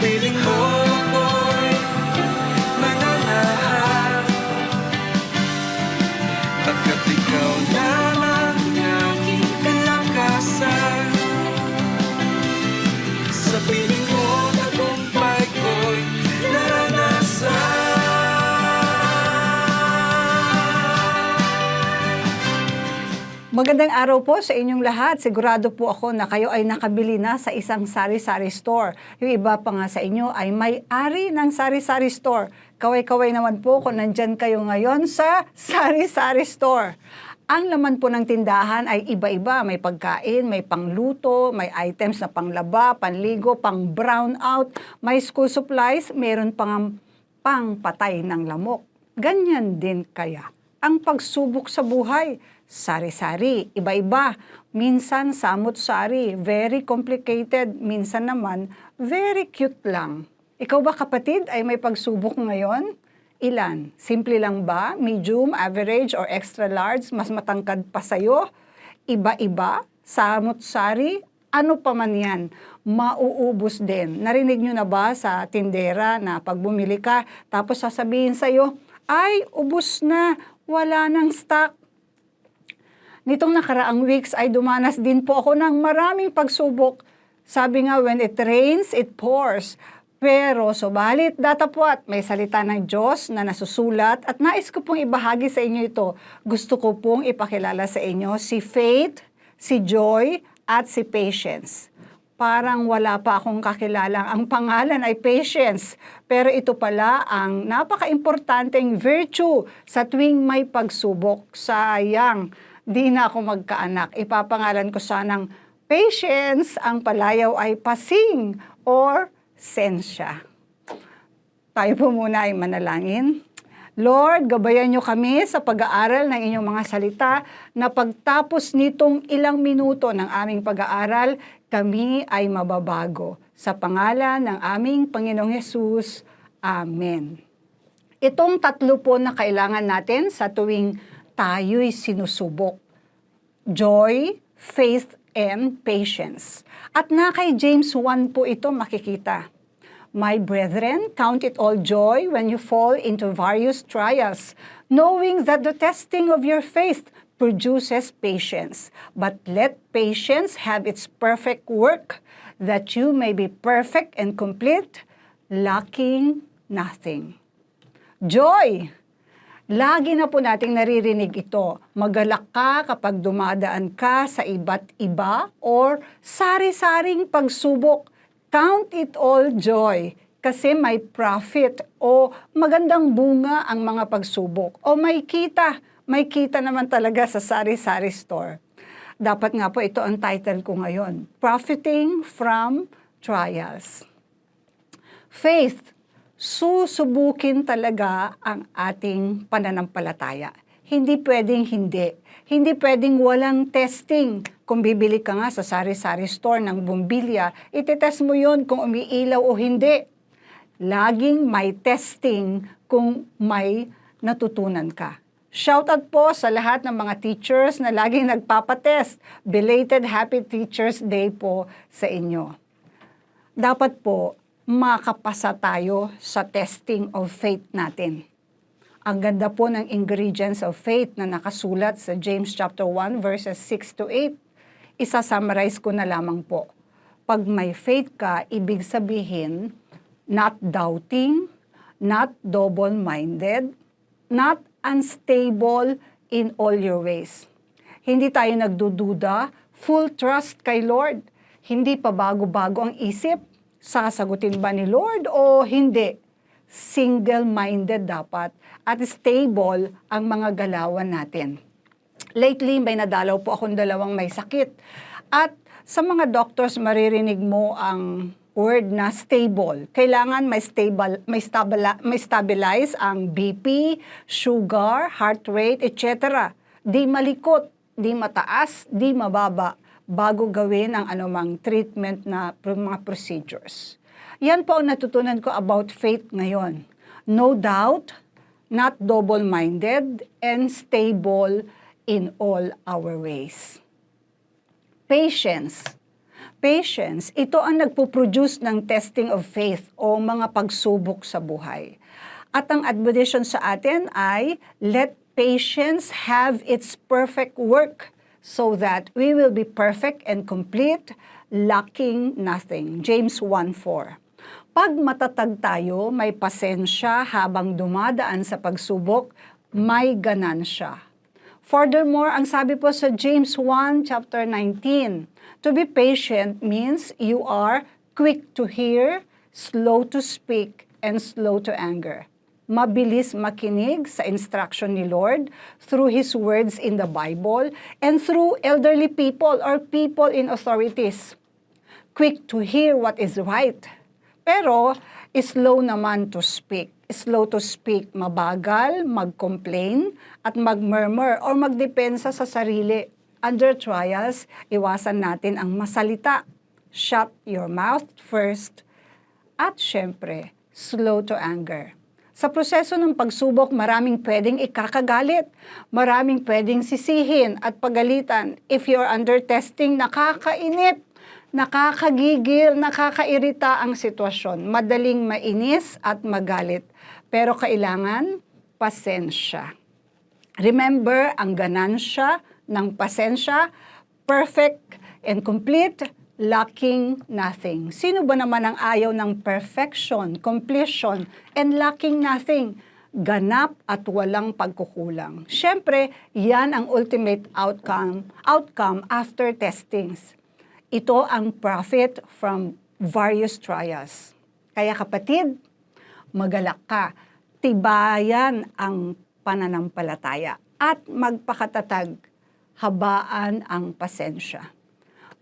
piling mo Magandang araw po sa inyong lahat. Sigurado po ako na kayo ay nakabili na sa isang sari-sari store. Yung iba pa nga sa inyo ay may-ari ng sari-sari store. Kaway-kaway naman po kung nandyan kayo ngayon sa sari-sari store. Ang laman po ng tindahan ay iba-iba. May pagkain, may pangluto, may items na panglaba, panligo, pang brown out, may school supplies, meron pang pangpatay ng lamok. Ganyan din kaya ang pagsubok sa buhay. Sari-sari, iba-iba. Minsan samot-sari, very complicated. Minsan naman, very cute lang. Ikaw ba kapatid ay may pagsubok ngayon? Ilan? Simple lang ba? Medium, average, or extra large? Mas matangkad pa sa'yo? Iba-iba? Samot-sari? Ano pa man yan? Mauubos din. Narinig nyo na ba sa tindera na pag bumili ka, tapos sasabihin sa'yo, ay, ubos na, wala nang stock. Nitong nakaraang weeks ay dumanas din po ako ng maraming pagsubok. Sabi nga, when it rains, it pours. Pero subalit datapwat, may salita ng Diyos na nasusulat at nais ko pong ibahagi sa inyo ito. Gusto ko pong ipakilala sa inyo si Faith, si Joy, at si Patience. Parang wala pa akong kakilala. Ang pangalan ay Patience. Pero ito pala ang napaka-importanteng virtue sa tuwing may pagsubok. Sayang, di na ako magkaanak. Ipapangalan ko sanang Patience, ang palayaw ay pasing or sensya. Tayo po muna ay manalangin. Lord, gabayan niyo kami sa pag-aaral ng inyong mga salita na pagtapos nitong ilang minuto ng aming pag-aaral, kami ay mababago. Sa pangalan ng aming Panginoong Yesus. Amen. Itong tatlo po na kailangan natin sa tuwing tayo'y sinusubok. Joy, faith, and patience. At na kay James 1 po ito makikita. My brethren, count it all joy when you fall into various trials, knowing that the testing of your faith produces patience. But let patience have its perfect work, that you may be perfect and complete, lacking nothing. Joy! Lagi na po nating naririnig ito. Magalak ka kapag dumadaan ka sa iba't iba or sari-saring pagsubok. Count it all joy kasi may profit o magandang bunga ang mga pagsubok o may kita. May kita naman talaga sa sari-sari store. Dapat nga po ito ang title ko ngayon. Profiting from Trials. Faith susubukin talaga ang ating pananampalataya. Hindi pwedeng hindi. Hindi pwedeng walang testing. Kung bibili ka nga sa sari-sari store ng bumbilya, itetest mo yon kung umiilaw o hindi. Laging may testing kung may natutunan ka. Shoutout po sa lahat ng mga teachers na laging nagpapatest. Belated Happy Teachers Day po sa inyo. Dapat po, makapasa tayo sa testing of faith natin. Ang ganda po ng ingredients of faith na nakasulat sa James chapter 1 verses 6 to 8. Isa-summarize ko na lamang po. Pag may faith ka, ibig sabihin, not doubting, not double-minded, not unstable in all your ways. Hindi tayo nagdududa, full trust kay Lord. Hindi pa bago-bago ang isip, sasagutin ba ni Lord o hindi? Single-minded dapat at stable ang mga galawan natin. Lately, may nadalaw po akong dalawang may sakit. At sa mga doctors, maririnig mo ang word na stable. Kailangan may stable may stabila, may stabilize ang BP, sugar, heart rate, etc. Di malikot, di mataas, di mababa bago gawin ang anumang treatment na mga procedures. Yan po ang natutunan ko about faith ngayon. No doubt, not double-minded, and stable in all our ways. Patience. Patience, ito ang nagpo-produce ng testing of faith o mga pagsubok sa buhay. At ang admonition sa atin ay, let patience have its perfect work so that we will be perfect and complete, lacking nothing. James 1.4 Pag matatag tayo, may pasensya habang dumadaan sa pagsubok, may ganansya. Furthermore, ang sabi po sa James 1 chapter 19, to be patient means you are quick to hear, slow to speak, and slow to anger. Mabilis makinig sa instruction ni Lord through His words in the Bible and through elderly people or people in authorities. Quick to hear what is right, pero slow naman to speak. Slow to speak, mabagal, mag-complain, at mag-murmur or magdepensa sa sarili. Under trials, iwasan natin ang masalita. Shut your mouth first. At syempre, slow to anger. Sa proseso ng pagsubok, maraming pwedeng ikakagalit, maraming pwedeng sisihin at pagalitan. If you're under testing, nakakainip, nakakagigil, nakakairita ang sitwasyon. Madaling mainis at magalit. Pero kailangan pasensya. Remember, ang ganansya ng pasensya, perfect and complete, lacking nothing. Sino ba naman ang ayaw ng perfection, completion, and lacking nothing? Ganap at walang pagkukulang. Siyempre, yan ang ultimate outcome, outcome after testings. Ito ang profit from various trials. Kaya kapatid, magalak ka, tibayan ang pananampalataya at magpakatatag, habaan ang pasensya.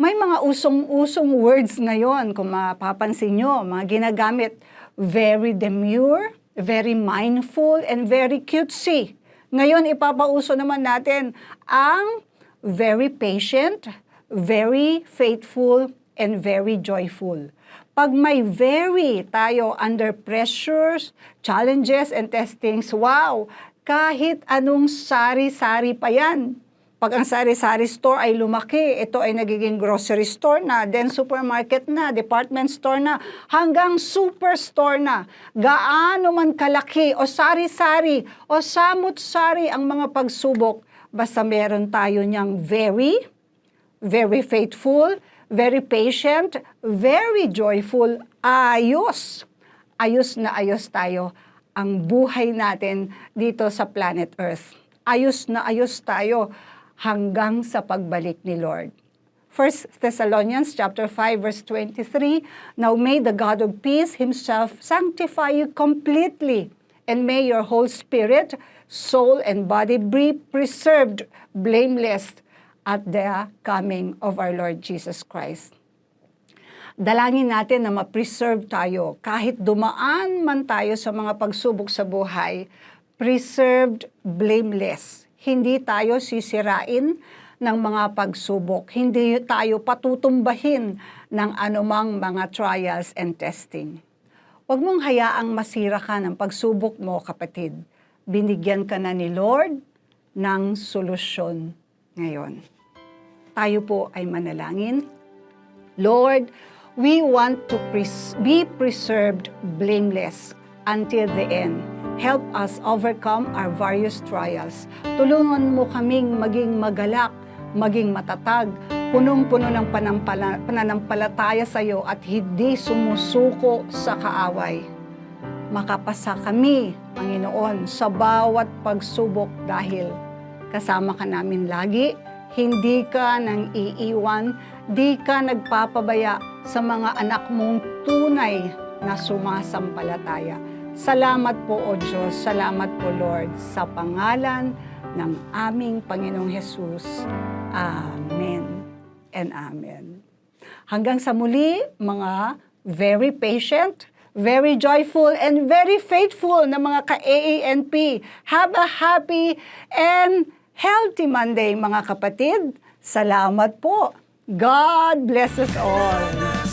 May mga usong-usong words ngayon, kung mapapansin nyo, mga ginagamit, very demure, very mindful, and very cutesy. Ngayon, ipapauso naman natin ang very patient, very faithful, and very joyful. Pag may very tayo under pressures, challenges, and testings, wow, kahit anong sari-sari pa yan. Pag ang sari-sari store ay lumaki, ito ay nagiging grocery store na, then supermarket na, department store na, hanggang superstore na. Gaano man kalaki o sari-sari o samut-sari ang mga pagsubok, basta meron tayo niyang very, very faithful, very patient, very joyful, ayos. Ayos na ayos tayo ang buhay natin dito sa planet Earth. Ayos na ayos tayo hanggang sa pagbalik ni Lord. 1 Thessalonians chapter 5 verse 23, Now may the God of peace himself sanctify you completely, and may your whole spirit, soul, and body be preserved blameless at the coming of our Lord Jesus Christ. Dalangin natin na ma-preserve tayo kahit dumaan man tayo sa mga pagsubok sa buhay, preserved blameless. Hindi tayo sisirain ng mga pagsubok. Hindi tayo patutumbahin ng anumang mga trials and testing. Huwag mong hayaang masira ka ng pagsubok mo, kapatid. Binigyan ka na ni Lord ng solusyon ngayon. Tayo po ay manalangin. Lord, we want to pres- be preserved blameless until the end. Help us overcome our various trials. Tulungan mo kaming maging magalak, maging matatag, punong-puno ng panampala- pananampalataya sa iyo at hindi sumusuko sa kaaway. Makapasa kami, Panginoon, sa bawat pagsubok dahil kasama ka namin lagi, hindi ka nang iiwan, di ka nagpapabaya sa mga anak mong tunay na sumasampalataya. Salamat po, O Diyos. Salamat po, Lord, sa pangalan ng aming Panginoong Hesus. Amen and Amen. Hanggang sa muli, mga very patient, very joyful, and very faithful na mga ka-AANP. Have a happy and healthy Monday, mga kapatid. Salamat po. God bless us all.